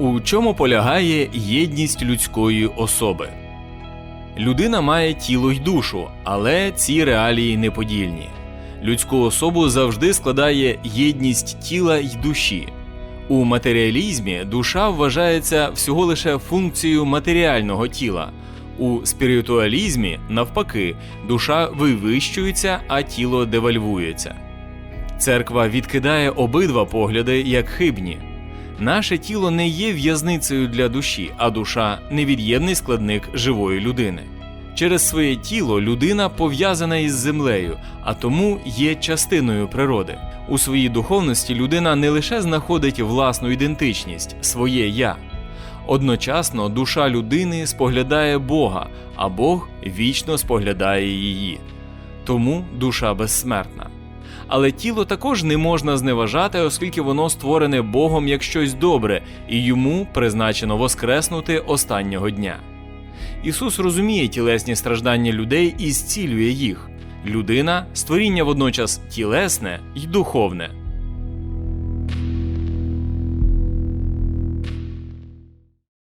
У чому полягає єдність людської особи? Людина має тіло й душу, але ці реалії неподільні. Людську особу завжди складає єдність тіла й душі. У матеріалізмі душа вважається всього лише функцією матеріального тіла. У спіритуалізмі, навпаки, душа вивищується, а тіло девальвується. Церква відкидає обидва погляди як хибні. Наше тіло не є в'язницею для душі, а душа невід'ємний складник живої людини. Через своє тіло людина пов'язана із землею, а тому є частиною природи. У своїй духовності людина не лише знаходить власну ідентичність, своє я. Одночасно душа людини споглядає Бога, а Бог вічно споглядає її. Тому душа безсмертна. Але тіло також не можна зневажати, оскільки воно створене Богом як щось добре, і йому призначено воскреснути останнього дня. Ісус розуміє тілесні страждання людей і зцілює їх. Людина створіння водночас тілесне й духовне.